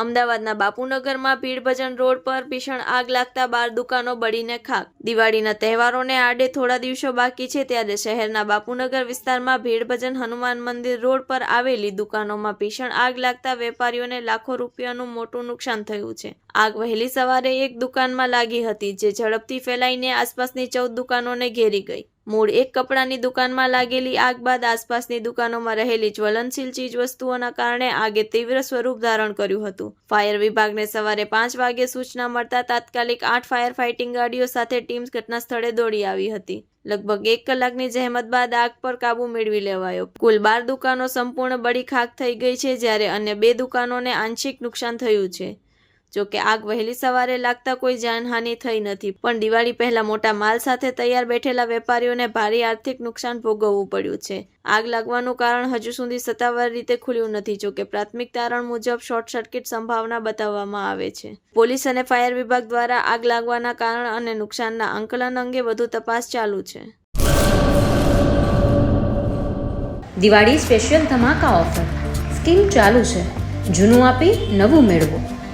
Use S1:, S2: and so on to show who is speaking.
S1: અમદાવાદના બાપુનગરમાં ભીડભજન રોડ પર ભીષણ આગ લાગતા બાર દુકાનો બળીને ખાક. દિવાળીના તહેવારોને આડે થોડા દિવસો બાકી છે ત્યારે શહેરના બાપુનગર વિસ્તારમાં ભીડભજન હનુમાન મંદિર રોડ પર આવેલી દુકાનોમાં ભીષણ આગ લાગતા વેપારીઓને લાખો રૂપિયાનું મોટું નુકસાન થયું છે. આગ વહેલી સવારે એક દુકાનમાં લાગી હતી, જે ઝડપથી ફેલાઈને આસપાસની ચૌદ દુકાનોને ઘેરી ગઈ. મૂળ એક કપડાની દુકાનમાં લાગેલી આગ બાદ આસપાસની દુકાનોમાં રહેલી જ્વલનશીલ ચીજવસ્તુઓના કારણે આગે તીવ્ર સ્વરૂપ ધારણ કર્યું હતું. ફાયર વિભાગને સવારે પાંચ વાગે સૂચના મળતા તાત્કાલિક આઠ ફાયર ફાઇટિંગ ગાડીઓ સાથે ટીમ ઘટના સ્થળે દોડી આવી હતી. લગભગ એક કલાકની જહેમત બાદ આગ પર કાબુ મેળવી લેવાયો. કુલ બાર દુકાનો સંપૂર્ણ બળી ખાક થઈ ગઈ છે જ્યારે અન્ય બે દુકાનોને આંશિક નુકસાન થયું છે. જો કે આગ વહેલી સવારે લાગતા કોઈ જાનહાનિ થઈ નથી, પણ દિવાળી પહેલા મોટા માલ સાથે તૈયાર બેઠેલા વેપારીઓને ભારે આર્થિક નુકસાન ભોગવવું પડ્યું છે. આગ લાગવાનું કારણ હજુ સુધી સત્તાવાર રીતે ખુલ્યું નથી જોકે પ્રાથમિક તારણ મુજબ શોર્ટ સર્કિટ સંભાવના બતાવવામાં આવે છે. પોલીસ અને ફાયર વિભાગ દ્વારા આગ લાગવાના કારણ અને નુકસાનના આંકલન અંગે વધુ તપાસ ચાલુ છે.
S2: દિવાળી સ્પેશિયલ ધમાકા ઓફર. સ્કીમ ચાલુ છે. જૂનું આપી નવું મેળવો.